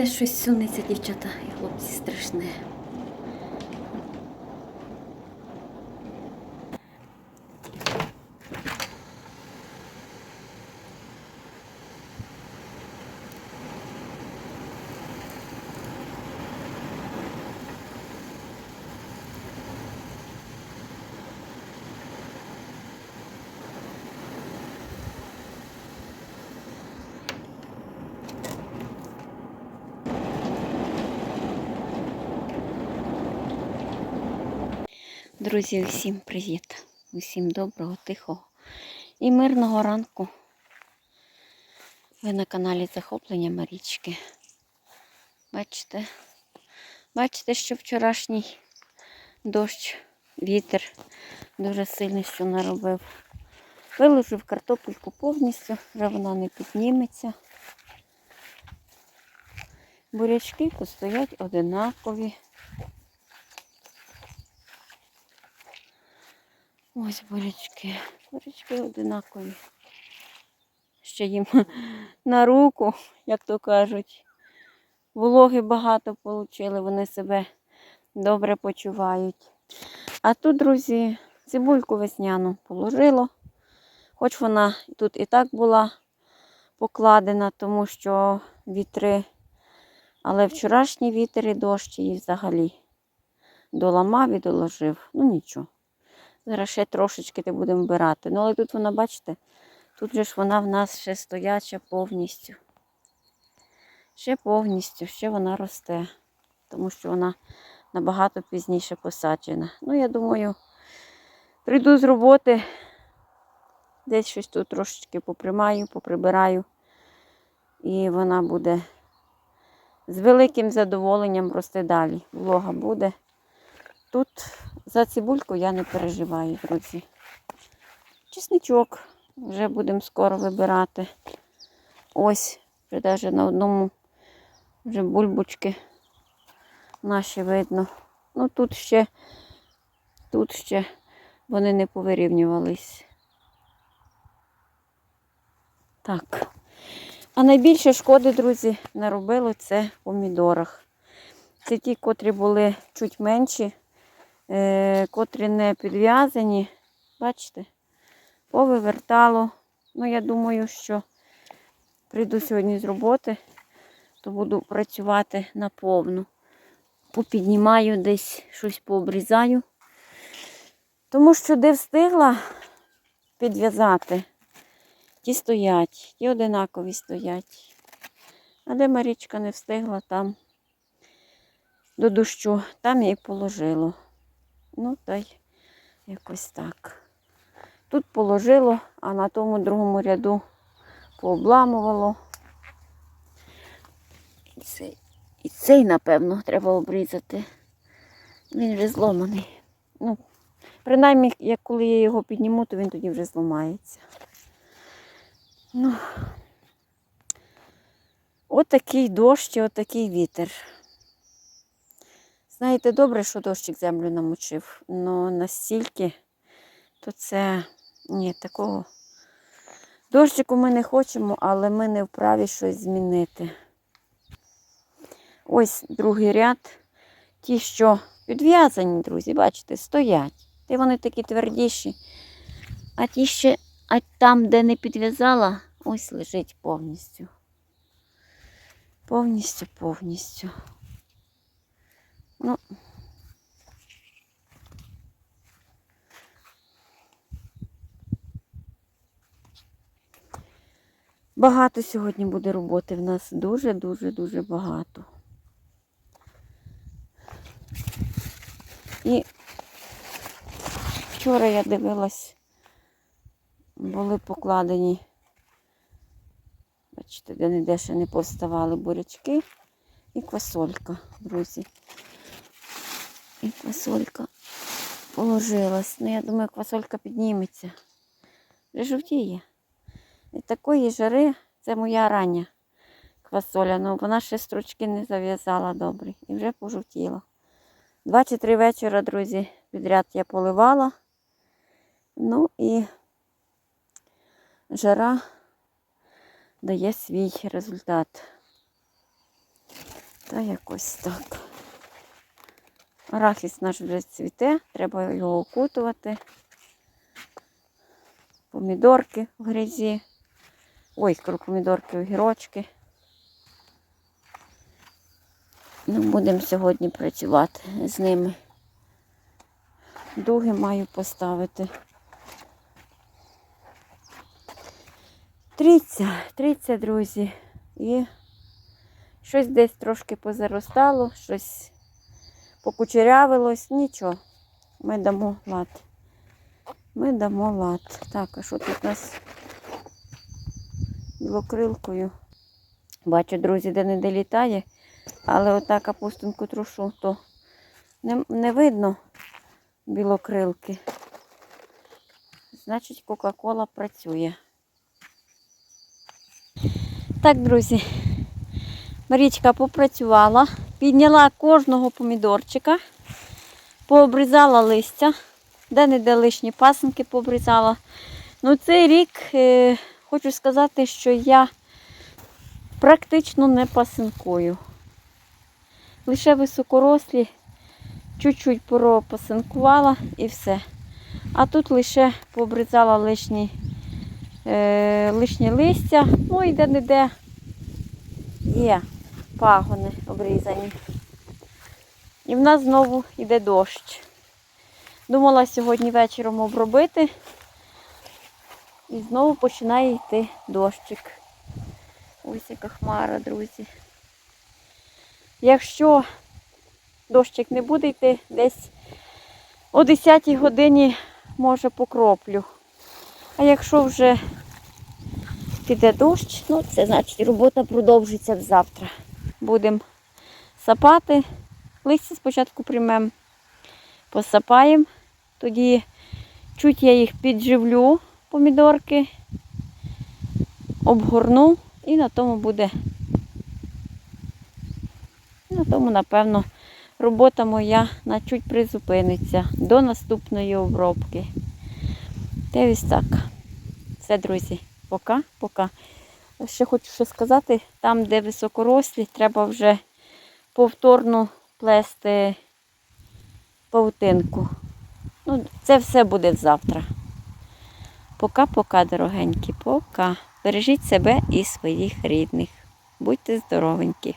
Це щось сунеться, дівчата і хлопці страшне. Друзі, усім привіт! Усім доброго, тихого і мирного ранку. Ви на каналі Захоплення Марічки. Бачите? Бачите, що вчорашній дощ, вітер дуже сильний, що наробив. Виложив картопельку повністю, вже вона не підніметься. Бурячки постоять одинакові. Ось бурячки. Бурячки одинакові. Ще їм на руку, як то кажуть. Вологи багато отримали, вони себе добре почувають. А тут, друзі, цибульку весняну положило. Хоч вона тут і так була покладена, тому що вітри. Але вчорашній вітер і дощ її взагалі доламав і доложив. Ну нічого. Зараз ще трошечки ти будемо вбирати. Ну, але тут вона, бачите, тут же ж вона в нас ще стояча повністю. Ще повністю, ще вона росте, тому що вона набагато пізніше посаджена. Ну, я думаю, прийду з роботи, десь щось тут трошечки поприймаю, поприбираю, і вона буде з великим задоволенням рости далі. Влога буде. Тут за цибульку я не переживаю, друзі. Чесничок вже будемо скоро вибирати. Ось, вже навіть на одному вже бульбочки наші видно. Ну тут ще, тут ще вони не повирівнювались. Так. А найбільше шкоди, друзі, наробило це в помідорах. Це ті, котрі були чуть менші, котрі не підв'язані. Бачите? Повивертало. Ну, я думаю, що прийду сьогодні з роботи, то буду працювати наповну. Попіднімаю десь щось пообрізаю. Тому що де встигла підв'язати, ті стоять, ті одинакові стоять. А де Марічка не встигла, там до дощу, там я й положило. Ну, та й якось так. Тут положило, а на тому другому ряду пообламувало. І цей, і цей, напевно, треба обрізати. Він вже зломаний. Ну, принаймні, як коли я його підніму, то він тоді вже зламається. Ну, отакий дощ і отакий вітер. Знаєте, добре, що дощик землю намочив, але настільки, то це ні, такого. Дощику ми не хочемо, але ми не вправі щось змінити. Ось другий ряд. Ті, що підв'язані, друзі, бачите, стоять. Ти вони такі твердіші. А ті ще, а там, де не підв'язала, ось лежить повністю. Повністю, повністю. Ну, багато сьогодні буде роботи в нас. Дуже-дуже-дуже багато. І вчора я дивилась, були покладені, бачите, де не де ще не повставали бурячки і квасолька, друзі. І квасолька положилась. Ну, я думаю, квасолька підніметься. Вже жовтіє. І такої жари, це моя рання квасоля. Ну, вона ще стручки не зав'язала добре. І вже пожовтіла. Два чи три вечора, друзі, підряд я поливала. Ну і жара дає свій результат. Та якось так. Арахіс наш вже цвіте, треба його окутувати. Помідорки в грязі. Ой, скоро помідорки, огірочки. Ну, будемо сьогодні працювати з ними. Дуги маю поставити. Тріться, тріться, друзі. І щось десь трошки позаростало, щось покучерявилось, нічого. Ми дамо лад. Ми дамо лад. Так, а що тут у нас білокрилкою? Бачу, друзі, де не долітає, але отак капустинку трушу, то не, не видно білокрилки. Значить, Кока-Кола працює. Так, друзі, Марічка попрацювала, підняла кожного помідорчика, пообрізала листя, де-не-де лишні пасенки пообрізала. Ну, цей рік е, хочу сказати, що я практично не пасинкую. Лише високорослі, чуть-чуть пропасинкувала і все. А тут лише пообрізала лишні, е, лишні листя, ну і де-не-де є пагони обрізані. І в нас знову йде дощ. Думала сьогодні вечором обробити. І знову починає йти дощик. Ось яка хмара, друзі. Якщо дощик не буде йти, десь о 10 годині може покроплю. А якщо вже піде дощ, ну це значить робота продовжиться завтра. Будемо сапати. Листя спочатку приймемо, посапаємо. Тоді чуть я їх підживлю, помідорки, обгорну і на тому буде. На тому, напевно, робота моя на чуть призупиниться до наступної обробки. Та ось так. Все, друзі, пока-пока. Ще хочу що сказати, там, де високорослі, треба вже повторно плести павутинку. Ну, це все буде завтра. Пока-пока, дорогенькі, пока. Бережіть себе і своїх рідних. Будьте здоровенькі.